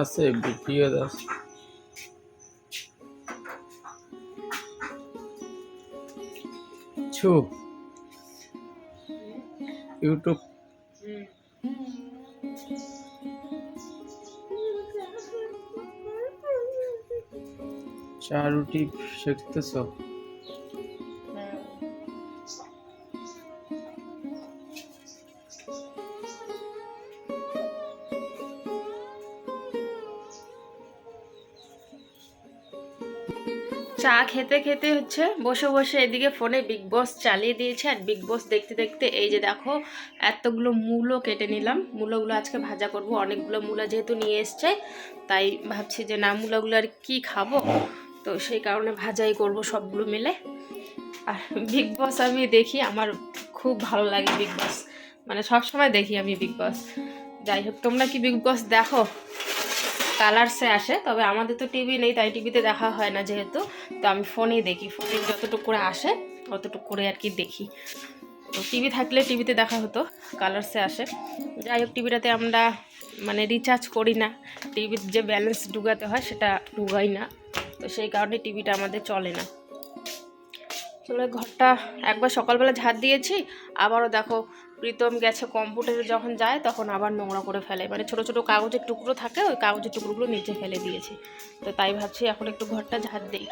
আছে পিঁয়াজ আছে। ছু। ইউটিউব। চা রুটি শিখতেছ? চা খেতে খেতে হচ্ছে, বসে বসে এদিকে ফোনে বিগ বস চালিয়ে দিয়েছে আর বিগ বস দেখতে দেখতে এই যে দেখো, এতগুলো মূলো কেটে নিলাম। মূলোগুলো আজকে ভাজা করব, অনেকগুলো মূলা যেহেতু নিয়ে এসছে, তাই ভাবছি যে না, মূলাগুলো আর কি খাব? তো সেই কারণে ভাজাই করব সবগুলো মিলে। আর বিগ বস আমি দেখি, আমার খুব ভালো লাগে বিগ বস মানে সবসময় দেখি আমি বিগ বস যাই হোক, তোমরা কি বিগ বস দেখো? কালার্সে আসে, তবে আমাদের তো টিভি নেই, তাই টিভিতে দেখা হয় না যেহেতু। তো আমি ফোনেই দেখি, ফোনে যতটুকু করে আসে ততটুকু করে আর কি দেখি। তো টিভি থাকলে টিভিতে দেখা হতো, কালার্সে আসে। যাই হোক, টিভিটাতে আমরা মানে রিচার্জ করি না। টিভির যে ব্যালেন্স ঢুকাতে হয়, সেটা ঢুকাই না। তো সেই কারণে টিভিটা আমাদের চলে না। চলে, ঘরটা একবার সকালবেলা ঝাড় দিয়েছি, আবারও দেখো প্রীতম গেছে কম্পিউটারে যখন যায় তখন আবার নোংরা করে ফেলে। মানে ছোট ছোট কাগজের টুকরো থাকে, ওই কাগজের টুকরোগুলো নিচে ফেলে দিয়েছি। তো তাই ভাবছি এখন একটু ঘরটা ঝাড় দিই।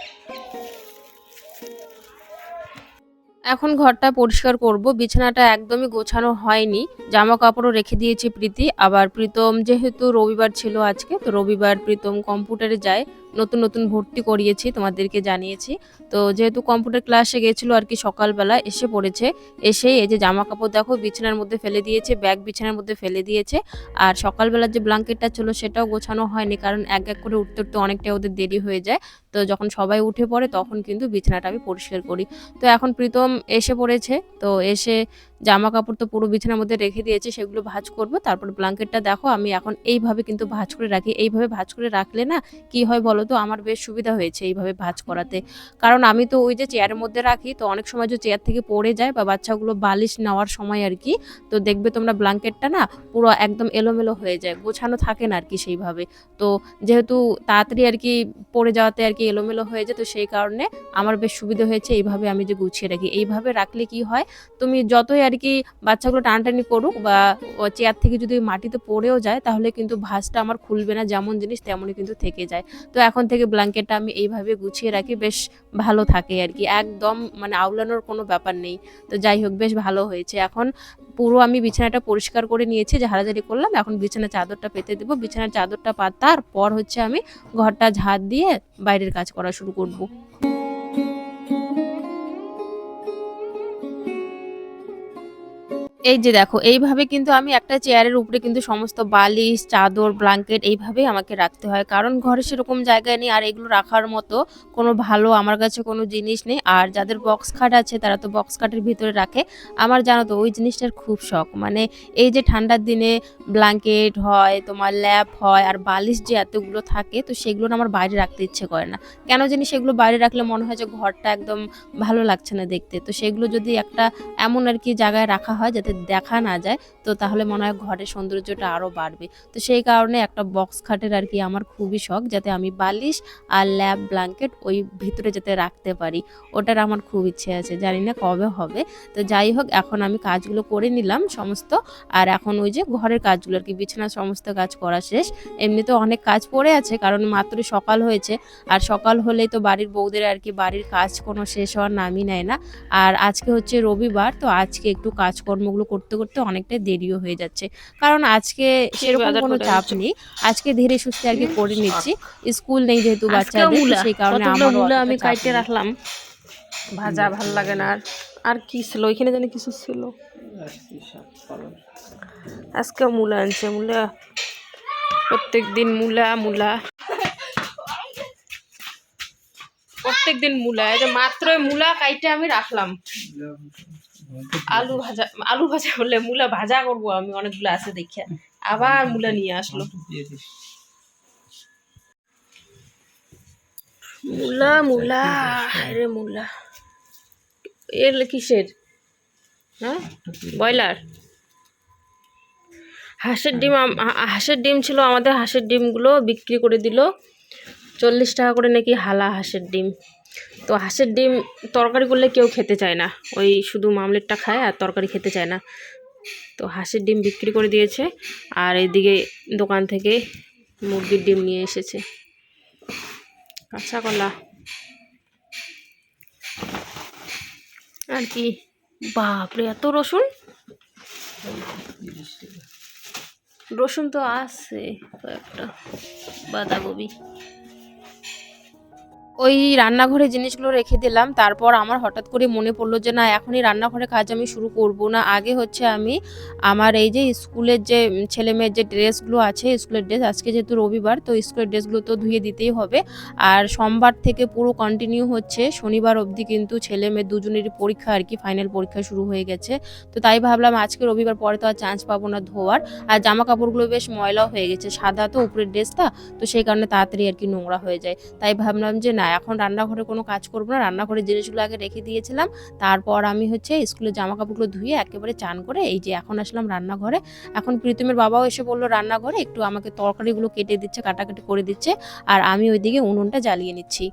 এখন ঘরটা পরিষ্কার করব। বিছানাটা একদমই গোছানো হয়নি। জামা কাপড়ও রেখে দিয়েছি প্রীতি। আবার প্রীতম, যেহেতু রবিবার ছিল আজকে, তো রবিবার প্রীতম কম্পিউটারে যায়। নতুন নতুন ভর্তি করিয়েছি, তোমাদেরকে জানিয়েছি। তো যেহেতু কম্পিউটার ক্লাসে গেছিল আর কি সকালবেলা, এসে পড়েছে। এসে এই যে জামা কাপড় দেখো, বিছানার মধ্যে ফেলে দিয়েছে ব্যাগ বিছানার মধ্যে ফেলে দিয়েছে। আর সকালবেলা যে ব্ল্যাঙ্কেটটা ছিল, সেটাও গোছানো হয়নি, কারণ এক এক করে উঠতে উঠতে অনেকটা ওদের দেরি হয়ে যায়। তো যখন সবাই উঠে পড়ে, তখন কিন্তু বিছানাটা আমি পরিষ্কার করি। তো এখন প্রীতম এসে পড়েছে। তো এসে জামা কাপড় তো পুরো বিছানার মধ্যে রেখে দিয়েছে, সেগুলো ভাজ করব। তারপর ব্ল্যাঙ্কেটটা দেখো, আমি এখন এইভাবে কিন্তু ভাজ করে রাখি। এইভাবে ভাজ করে রাখলে না কি হয় বলো তো, আমার বেশ সুবিধা হয়েছে এইভাবে ভাজ করাতে। কারণ আমি তো ওই যে চেয়ারের মধ্যে রাখি, তো অনেক সময় যে চেয়ার থেকে পড়ে যায় বা বাচ্চাগুলো বালিশ নেওয়ার সময় আর কি, তো দেখবে তোমরা ব্ল্যাঙ্কেটটা না পুরো একদম এলোমেলো হয়ে যায়, গোছানো থাকে না আর কি সেইভাবে। তো যেহেতু তাড়াতাড়ি আর কি পড়ে যাওয়াতে আর কি এলোমেলো হয়ে যায়, তো সেই কারণে আমার বেশ সুবিধা হয়েছে এইভাবে আমি যে গুছিয়ে রাখি। এইভাবে রাখলে কি হয়, তুমি যতই কি বাচ্চাগুলো টানাটানি করুক বা চেয়ার থেকে যদি মাটিতে পড়েও যায়, তাহলে কিন্তু ভাঁজটা আমার খুলবে না, যেমন জিনিস তেমনই কিন্তু থেকে যায়। তো এখন থেকে ব্ল্যাঙ্কেটটা আমি এইভাবে গুছিয়ে রাখি, বেশ ভালো থাকে আর কি একদম মানে আউলানোর কোনো ব্যাপার নেই। তো যাই হোক, বেশ ভালো হয়েছে। এখন পুরো আমি বিছানাটা পরিষ্কার করে নিয়েছি ঝাড়াঝাড়ি করলাম, এখন বিছানার চাদরটা পেতে দেবো। বিছানার চাদরটা পাতার পর হচ্ছে আমি ঘরটা ঝাড় দিয়ে বাইরের কাজ করা শুরু করব। এই যে দেখো, এইভাবে কিন্তু আমি একটা চেয়ারের উপরে কিন্তু সমস্ত বালিশ, চাদর ব্ল্যাঙ্কেট এইভাবেই আমাকে রাখতে হয়। কারণ ঘরে সেরকম জায়গা নেই আর এগুলো রাখার মতো কোনো ভালো আমার কাছে কোনো জিনিস নেই। আর যাদের বক্স খাট আছে তারা তো বক্স খাটের ভিতরে রাখে। আমার জানো তো, ওই জিনিসটার খুব শখ। মানে এই যে ঠান্ডার দিনে ব্ল্যাঙ্কেট হয়, তোমার ল্যাপ হয় আর বালিশ যে এতগুলো থাকে, তো সেগুলো আমার বাইরে রাখতে ইচ্ছে করে না। কেন জানি সেগুলো বাইরে রাখলে মনে হয় যে ঘরটা একদম ভালো লাগছে না দেখতে। তো সেগুলো যদি একটা এমন আর কি জায়গায় রাখা হয় যাতে দেখা না যায়, তো তাহলে মনে হয় ঘরের সৌন্দর্যটা আরও বাড়বে। তো সেই কারণে একটা বক্স খাটের আর কি আমার খুবই শখ, যাতে আমি বালিশ আর ল্যাব ব্ল্যাঙ্কেট ওই ভিতরে যাতে রাখতে পারি। ওটার আমার খুব ইচ্ছে আছে, জানি না কবে হবে। তো যাই হোক, এখন আমি কাজগুলো করে নিলাম সমস্ত, আর এখন ওই যে ঘরের কাজগুলো আর কি বিছানার সমস্ত কাজ করা শেষ। এমনিতে অনেক কাজ পড়ে আছে, কারণ মাত্রই সকাল হয়েছে, আর সকাল হলেই তো বাড়ির বউদের আর কি বাড়ির কাজ কোনো শেষ হওয়ার নামই নেয় না। আর আজকে হচ্ছে রবিবার, তো আজকে একটু কাজকর্মগুলো করতে করতে অনেকটাই দেরিও হয়ে যাচ্ছে। কারণ আজকে সেরকম কোনো চাপ নেই। আজকে ধীরে সুস্থে আর কি করে নিচ্ছি। স্কুল নেই যেহেতু বাচ্চাদের সেই কারণে আমি নেই। রাখলাম। ভাজা ভালো লাগে না। আর আর কি ছিল? ওইখানে জানি কিছু ছিল। আজকে মূলা আনছে। মূলা প্রত্যেক দিন মূলা মূলা। প্রত্যেক দিন মূলা। এই যে মাত্রই মূলা কাইটে আমি রাখলাম। আলু ভাজা আলু ভাজা হলে মূলা ভাজা করব আমি, অনেকগুলো আছে দেখে। আবার মূলা নিয়ে আসলো। মূলা মূলা রে মূলা। এর কিসের? হ্যাঁ? ব্রয়লার? হাঁসের ডিম হাঁসের ডিম ছিল আমাদের, হাঁসের ডিমগুলো বিক্রি করে দিল। চল্লিশ টাকা করে নাকি হালা হাঁসের ডিম। তো হাঁসের ডিম তরকারি করলে কেউ খেতে চায় না। ওই শুধু মামলেটটা খায় আর তরকারি খেতে চায় না। তো হাঁসের ডিম বিক্রি করে দিয়েছে আর এদিকে দোকান থেকে মুরগির ডিম নিয়ে এসেছে। কাঁচা কলা। আর কি? বাপরে, এত রসুন? রসুন তো আছে কয়েকটা। বাঁধাকপি। ওই রান্নাঘরে জিনিসগুলো রেখে দিলাম। তারপর আমার হঠাৎ করে মনে পড়ল যে, না, এখনই রান্নাঘরে কাজ আমি শুরু করব না। আগে হচ্ছে আমি আমার এই যে স্কুলের যে ছেলে মেয়ের যে ড্রেসগুলো আছে, স্কুলের ড্রেস আজকে যেহেতু রবিবার, তো স্কুলের ড্রেসগুলো তো ধুয়ে দিতেই হবে। আর সোমবার থেকে পুরো কন্টিনিউ হচ্ছে। শনিবার অবধি কিন্তু ছেলে মেয়ে দুজনেরই পরীক্ষা আর কি ফাইনাল পরীক্ষা শুরু হয়ে গেছে। তো তাই ভাবলাম আজকে রবিবার পরে তো আর চান্স পাবো না ধোয়ার। আর জামা কাপড়গুলো বেশ ময়লাও হয়ে গেছে। সাদা তো উপরের ড্রেসটা, তো সেই কারণে তাড়াতাড়ি আর কি নোংরা হয়ে যায়। তাই ভাবলাম যে, না এখন রান্নাঘরে কোনো কাজ করব না। রান্নাঘরের জিনিসগুলো আগে রেখে দিয়েছিলাম। তারপর আমি হচ্ছে স্কুলের জামা কাপড়গুলো ধুয়ে একেবারে চান করে এই যে এখন আসলাম রান্নাঘরে। এখন প্রীতমের বাবাও এসে বলল, রান্নাঘরে একটু আমাকে তরকারিগুলো কেটে দিচ্ছে, কাটাকাটি করে দিচ্ছে। আর আমি ওইদিকে উনুনটা জ্বালিয়ে নিচ্ছি।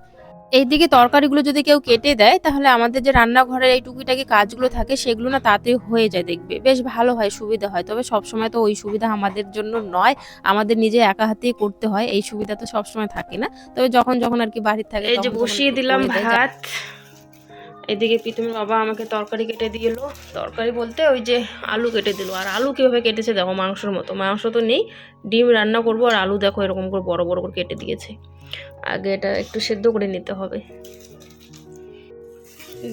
এইদিকে তরকারিগুলো যদি কেউ কেটে দেয় তাহলে আমাদের যে রান্নাঘরের এই টুকিটাকি কাজগুলো থাকে সেগুলো না তাড়াতাড়ি হয়ে যায় দেখবে। বেশ ভালো হয় সুবিধা হয়। তবে সবসময় তো ওই সুবিধা আমাদের জন্য নয় আমাদের নিজে একা হাতেই করতে হয় এই সুবিধা তো সবসময় থাকে না। তবে যখন যখন আর কি বাড়ির থাকে এই যে বসিয়ে দিলাম ভাত। এদিকে প্রীতমের বাবা আমাকে তরকারি কেটে দিয়ে এলো। তরকারি বলতে ওই যে আলু কেটে দিল। আর আলু কীভাবে কেটেছে দেখো মাংসর মতো। মাংস তো নেই ডিম রান্না করব আর আলু দেখো এরকম করে বড় বড় করে কেটে দিয়েছে। আগে এটা একটু সেদ্ধ করে নিতে হবে।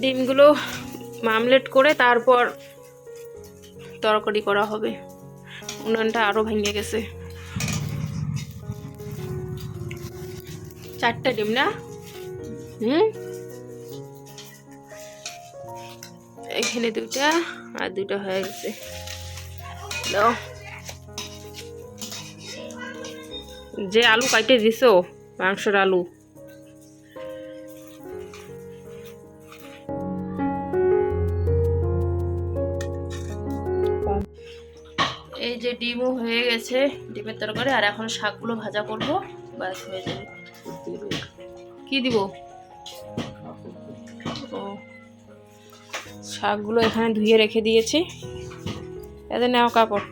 ডিমগুলো মামলেট করে তারপর তরকারি করা হবে। উনানটা আরও ভেঙে গেছে। চারটা ডিম না? হুম? এখানে দুটা আর দুটো হয়ে গেছে। যে আলু কাটে দিছো মাংসের আলু। এই যে ডিমও হয়ে গেছে, ডিমের তরকারি, আর এখন শাকগুলো ভাজা করব। ব্যাস, হয়ে যাবে। কি দিব? ও, শাকগুলো এখানে ধুয়ে রেখে দিয়েছি। এদের নেওয়া কাপড়।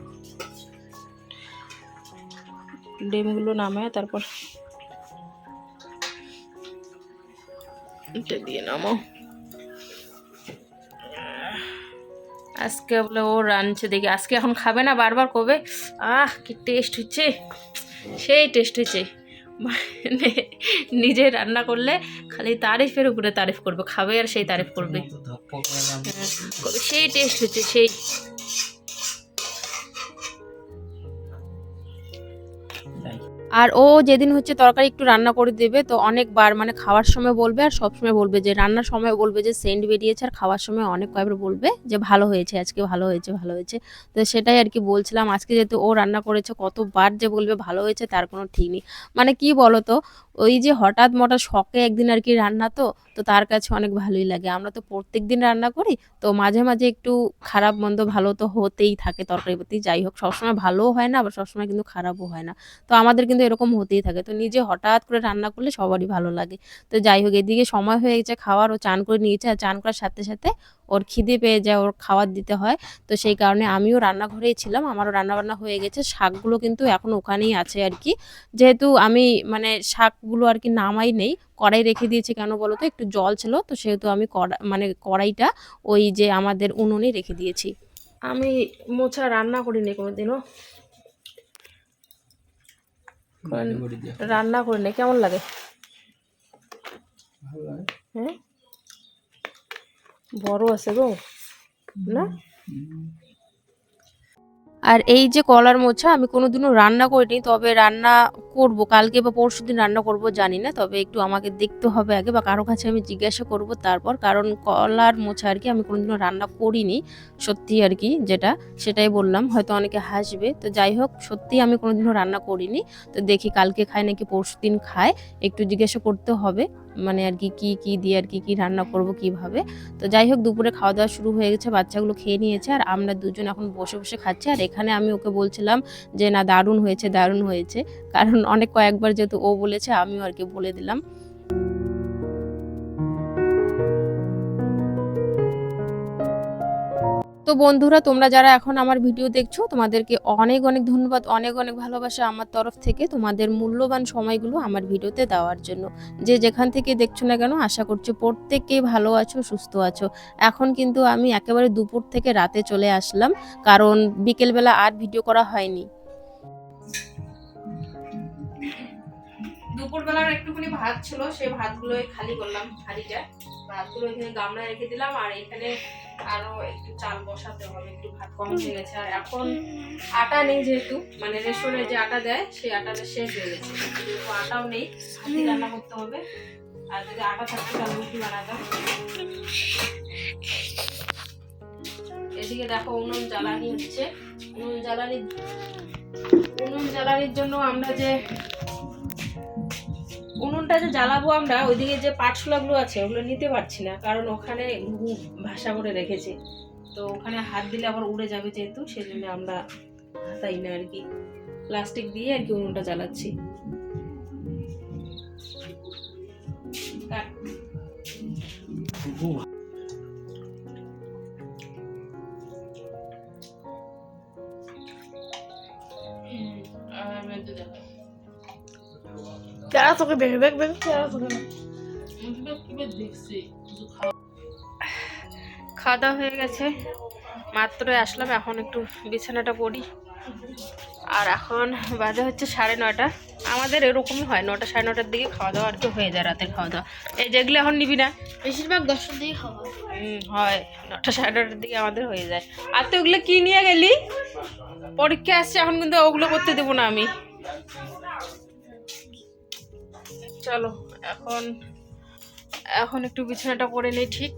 ডিমগুলো নামায়, তারপর এটা দিয়ে নামো আজকে বলে ও রাঁধছে দেখি আজকে এখন খাবে না বারবার কবে আহ কি টেস্ট হচ্ছে সেই টেস্ট হচ্ছে মানে নিজে রান্না করলে খালি তারিফের উপরে তারিফ করবে খাবে আর সেই তারিফ করবে হ্যাঁ, সেই টেস্ট হচ্ছে সেই আর ও যেদিন হচ্ছে তরকারি একটু রান্না করে দেবে, তো অনেকবার মানে খাওয়ার সময় বলবে আর সবসময় বলবে যে, রান্নার সময় বলবে যে, সেন্ট বেরিয়েছে আর খাওয়ার সময় অনেক কয়েকবার বলবে যে, ভালো হয়েছে, আজকে ভালো হয়েছে ভালো হয়েছে। তো সেটাই আর কি বলছিলাম, আজকে যেহেতু ও রান্না করেছে কতবার যে বলবে ভালো হয়েছে তার কোনো ঠিক নেই। মানে কি বলো তো ওই যে হঠাৎ মঠাৎ শখে একদিন আর কি রান্না তো তো তার কাছে অনেক ভালোই লাগে। আমরা তো প্রত্যেক দিন রান্না করি, তো মাঝে মাঝে একটু খারাপ মন্দ ভালো তো হতেই থাকে তরকারি প্রতি। যাই হোক, সবসময় ভালোও হয় না, আবার সবসময় কিন্তু খারাপও হয় না। তো আমাদের কিন্তু এরকম হতেই থাকে। তো নিজে হঠাৎ করে রান্না করলে সবারই ভালো লাগে। তো যাই হোক, এদিকে সময় হয়ে গেছে, খাওয়ার ও চান করে নিয়েছে, আর চান করার সাথে সাথে ওর খিদে পেয়ে যায় ওর খাবার দিতে হয়। তো সেই কারণে আমিও রান্নাঘরেই ছিলাম আমারও রান্নাবান্না হয়ে গেছে। শাকগুলো কিন্তু এখন ওখানেই আছে আর কি। যেহেতু আমি মানে শাকগুলো আর কি নামাই নেই কড়াই রেখে দিয়েছি কেন বলো তো? একটু জল ছিল তো সেহেতু আমি কড়া মানে কড়াইটা ওই যে আমাদের উনুনে রেখে দিয়েছি। আমি মোছা রান্না করিনি কোনোদিনও। রান্না করিনি কেমন লাগে। হ্যাঁ? বড় আছে গো, না? আর এই যে কলার মোচা আমি কোনোদিনও রান্না করিনি, তবে রান্না করব, কালকে বা পরশু দিন রান্না করব জানি না, তবে একটু আমাকে দেখতে হবে আগে বা কারও কাছে আমি জিজ্ঞাসা করব তারপর, কারণ কলার মোছা আর কি আমি কোনোদিনও রান্না করিনি, সত্যি আর কি যেটা, সেটাই বললাম, হয়তো অনেকে হাসবে, তো যাই হোক, সত্যি আমি কোনোদিনও রান্না করিনি, তো দেখি কালকে খায় নাকি পরশু দিন খায়, একটু জিজ্ঞাসা করতে হবে মানে আর কি, কী কী দিয়ে আর কি, কী রান্না করব, কীভাবে, তো যাই হোক, দুপুরে খাওয়া দাওয়া শুরু হয়ে গেছে, বাচ্চাগুলো খেয়ে নিয়েছে, আর আমরা দুজন এখন বসে বসে খাচ্ছি, আর এখানে আমি ওকে বলছিলাম যে, না, দারুণ হয়েছে দারুণ হয়েছে। কারণ অনেক কয়েকবার যেহেতু ও বলেছে, আমিও আর কি বলে দিলাম। তো বন্ধুরা, তোমরা যারা এখন আমার ভিডিও দেখছ, তোমাদেরকে অনেক অনেক ধন্যবাদ, অনেক অনেক ভালোবাসা আমার তরফ থেকে তোমাদের মূল্যবান সময়গুলো আমার ভিডিওতে দেওয়ার জন্য। যে যেখান থেকে দেখছ না কেন, আশা করছি প্রত্যেকেই ভালো আছো, সুস্থ আছো। এখন কিন্তু আমি একেবারে দুপুর থেকে রাতে চলে আসলাম, কারণ বিকেলবেলা আর ভিডিও করা হয়নি। দুপুরবেলার একটুখানি ভাত ছিল, সেই ভাতগুলো খালি করলাম হাঁড়িটা। ভাতগুলো এখানে গামলায় রেখে দিলাম, আর এখানে আরও একটু চাল বসাতে হবে, একটু ভাত কম হয়ে গেছে। আর এখন আটা নেই যেহেতু মানে রেশনের যে আটা দেয়, সেই আটাটা শেষ হয়ে গেছে। আটাও নেই হাতে রান্না করতে হবে। আর যদি আটা থাকতো তাহলে রুটি বানাতাম। এদিকে দেখো উনুন জ্বালানি হচ্ছে। উনুন জ্বালানি, উনুন জ্বালানির জন্য আমরা যে উনুনটা যে জ্বালাবো আমরা, ওইদিকে যে পাটশোলাগুলো আছে, ওগুলো নিতে পারছি না, কারণ ওখানে ভাষা করে রেখেছে। তো ওখানে হাত দিলে আবার উড়ে যাবে যেহেতু, সেজন্য আমরা হাতাই না আর কি। প্লাস্টিক দিয়ে আর কি উনুনটা জ্বালাচ্ছি। যারা তোকে দেখে খাওয়া দাওয়া হয়ে গেছে। মাত্র আসলাম এখন একটু বিছানাটা পড়ি। আর এখন বাজে হচ্ছে সাড়ে নয়টা। আমাদের এরকমই হয় নটা সাড়ে নটার দিকে খাওয়া দাওয়া আর কি হয়ে যায় রাতের খাওয়া দাওয়া। এই যেগুলো এখন নিবি না বেশিরভাগ দশটার দিকে খাওয়া হয়। হয় নটা সাড়ে নটার দিকে আমাদের হয়ে যায়। আর তুই ওগুলো কি নিয়ে গেলি? পরীক্ষা আসছে এখন কিন্তু ওগুলো করতে দেবো না আমি। চলো এখন এখন একটু বিছানাটা করে নেই ঠিক?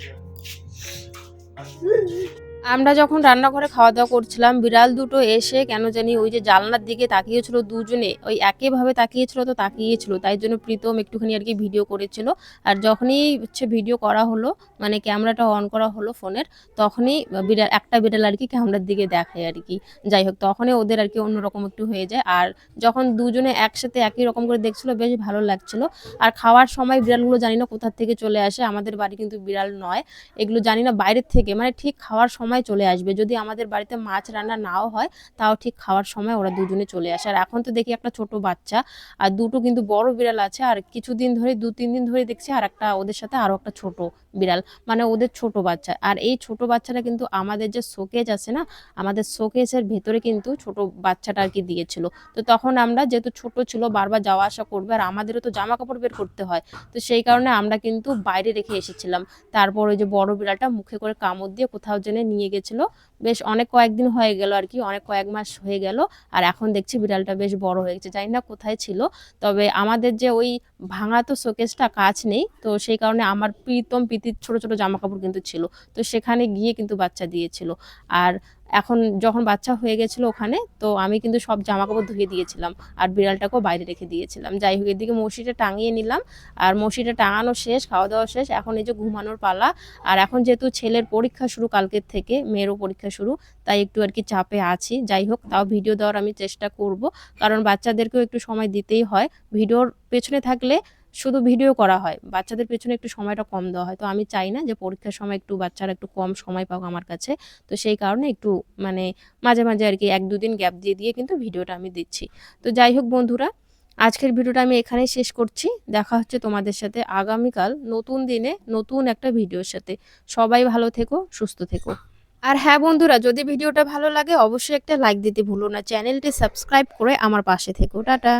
আমরা যখন রান্নাঘরে খাওয়া দাওয়া করছিলাম, বিড়াল দুটো এসে কেন জানি ওই যে জানলার দিকে তাকিয়েছিল, দুজনে ওই একইভাবে তাকিয়েছিল তো তাকিয়েছিল, তাই জন্য প্রীতম একটুখানি আর কি ভিডিও করেছিল। আর যখনই হচ্ছে ভিডিও করা হলো মানে ক্যামেরাটা অন করা হলো ফোনের, তখনই বিড়াল, একটা বিড়াল আর কি ক্যামেরার দিকে দেখায় আর কি। যাই হোক, তখনই ওদের আর কি অন্যরকম একটু হয়ে যায়। আর যখন দুজনে একসাথে একই রকম করে দেখছিল, বেশ ভালো লাগছিল। আর খাওয়ার সময় বিড়ালগুলো জানি না কোথা থেকে চলে আসে, আমাদের বাড়ি কিন্তু বিড়াল নয়। এগুলো জানি না বাইরের থেকে মানে ঠিক খাওয়ার সময় চলে আসবে। যদি আমাদের বাড়িতে মাছ রান্না নাও হয়, তাও ঠিক খাওয়ার সময় ওরা দুজনে চলে আসে। আর এখন তো দেখি একটা ছোট বাচ্চা, আর দুটো কিন্তু বড় বিড়াল আছে, আর কিছুদিন ধরে, দু, তিন দিন ধরে দেখছি আর একটা ওদের সাথে আরও একটা ছোট বিড়াল মানে ওদের ছোট বাচ্চা। আর এই ছোট বাচ্চাটা কিন্তু আমাদের যে শোকেজ আছে না, আমাদের শোকেজের ভেতরে কিন্তু ছোট বাচ্চাটা আর কি দিয়েছিল। তো তখন আমরা যেহেতু ছোট ছিল, বারবার যাওয়া আসা করবে, আর আমাদেরও তো জামা কাপড় বের করতে হয়, তো সেই কারণে আমরা কিন্তু বাইরে রেখে এসেছিলাম। তারপর ওই যে বড় বিড়ালটা মুখে করে কামড় দিয়ে কোথাও জেনে নিয়ে গেছিল বেশ অনেক কয়েকদিন হয়ে গেল আর কি, অনেক কয়েক মাস হয়ে গেল। আর এখন দেখছি বিড়ালটা বেশ বড় হয়ে গেছে। জানি না কোথায় ছিল। তবে আমাদের যে ওই ভাঙা তো শোকেসটা কাজ নেই, তো সেই কারণে আমার প্রীতম প্রীতির ছোট ছোট জামা কাপড় কিন্তু ছিল। তো সেখানে গিয়ে কিন্তু বাচ্চা দিয়েছিল। আর এখন যখন বাচ্চা হয়ে গেছিল ওখানে, তো আমি কিন্তু সব জামা কাপড় ধুয়ে দিয়েছিলাম আর বিড়ালটাকেও বাইরে রেখে দিয়েছিলাম। যাই হোক, এদিকে মশিটা টাঙিয়ে নিলাম আর মশিটা টাঙানো শেষ, খাওয়া দাওয়া শেষ। এখন এই যে ঘুমানোর পালা। আর এখন যেহেতু ছেলের পরীক্ষা শুরু কালকের থেকে, মেয়েরও পরীক্ষা শুরু, তাই একটু আর কি চাপে আছি। যাই হোক, তাও ভিডিও দেওয়ার আমি চেষ্টা করব, কারণ বাচ্চাদেরকেও একটু সময় দিতেই হয়। ভিডিওর পেছনে থাকলে শুধু ভিডিও করা হয়, বাচ্চাদের পেছনে একটু সময়টা কম দেওয়া হয়। তো আমি চাই না যে পরীক্ষার সময় একটু বাচ্চারা একটু কম সময় পাক আমার কাছে। তো সেই কারণে একটু মানে মাঝে মাঝে আর কি এক দুদিন গ্যাপ দিয়ে দিয়ে কিন্তু ভিডিওটা আমি দিচ্ছি। তো যাই হোক বন্ধুরা, আজকের ভিডিওটা আমি এখানেই শেষ করছি। দেখা হচ্ছে তোমাদের সাথে আগামীকাল নতুন দিনে নতুন একটা ভিডিওর সাথে। সবাই ভালো থেকো, সুস্থ থেকো। আর হ্যাঁ বন্ধুরা, যদি ভিডিওটা ভালো লাগে, অবশ্যই একটা লাইক দিতে ভুলো না। চ্যানেলটি সাবস্ক্রাইব করে আমার পাশে থেকো। টাটা।